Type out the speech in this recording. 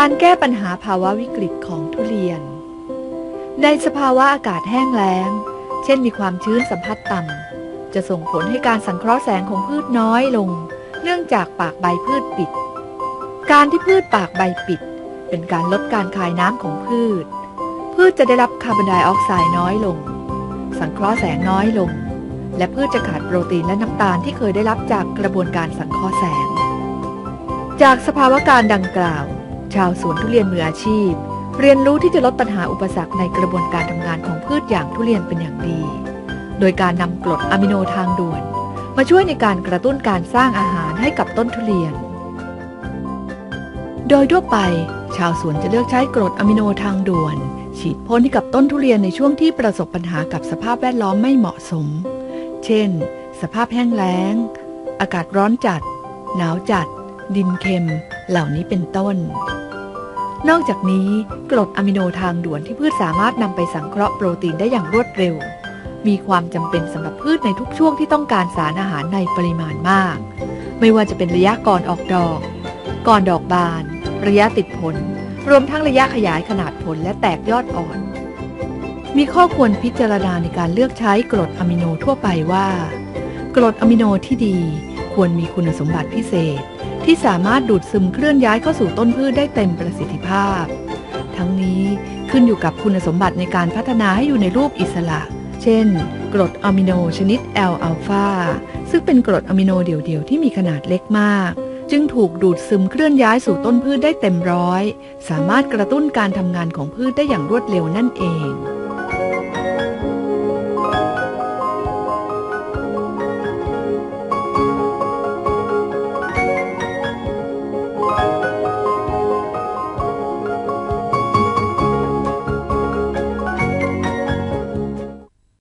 การแก้ปัญหาภาวะวิกฤตของทุเรียน ในสภาวะอากาศแห้งแล้ง เช่นมีความชื้นสัมผัสต่ำ จะส่งผลให้การสังเคราะห์แสงของพืชน้อยลง เนื่องจากปากใบพืชปิด การที่พืชปากใบปิด เป็นการลดการคายน้ำของพืช พืชจะได้รับคาร์บอนไดออกไซด์น้อยลง สังเคราะห์แสงน้อยลง และพืชจะขาดโปรตีนและน้ำตาลที่เคยได้รับจากกระบวนการสังเคราะห์แสง จากสภาวะการดังกล่าว ชาวสวนทุเรียนมืออาชีพ เรียนรู้ที่จะลดปัญหาอุปสรรคในกระบวนการทำงานของพืชอย่างทุเรียนเป็นอย่างดี โดยการนำกรดอะมิโนทางด่วน มาช่วยในการกระตุ้นการสร้างอาหารให้กับต้นทุเรียน โดยทั่วไป ชาวสวนจะเลือกใช้กรดอะมิโนทางด่วน ฉีดพ่นให้กับต้นทุเรียนในช่วงที่ประสบปัญหากับสภาพแวดล้อมไม่เหมาะสม เช่น สภาพแห้งแล้ง อากาศร้อนจัด หนาวจัด ดินเค็มเหล่านี้เป็นต้น นอกจากนี้กรดอะมิโนทางด่วนที่พืชสามารถนำไปสังเคราะห์โปรตีนได้อย่างรวดเร็ว มีความจำเป็นสำหรับพืชในทุกช่วงที่ต้องการสารอาหารในปริมาณมาก ไม่ว่าจะเป็นระยะก่อนออกดอก ก่อนดอกบาน ระยะติดผล รวมทั้งระยะขยายขนาดผลและแตกยอดอ่อน มีข้อควรพิจารณาในการเลือกใช้กรดอะมิโนทั่วไปว่า กรดอะมิโนที่ดีควรมีคุณสมบัติพิเศษ ที่สามารถดูดซึมเคลื่อนย้ายเข้าสู่ต้นพืชได้เต็มประสิทธิภาพ ทั้งนี้ขึ้นอยู่กับคุณสมบัติในการพัฒนาให้อยู่ในรูปอิสระ เช่น กรดอะมิโนชนิด L อัลฟาซึ่งเป็นกรดอะมิโนเดี่ยวๆ ที่มีขนาดเล็กมาก จึงถูกดูดซึมเคลื่อนย้ายสู่ต้นพืชได้เต็มร้อย สามารถกระตุ้นการทำงานของพืชได้อย่างรวดเร็วนั่นเอง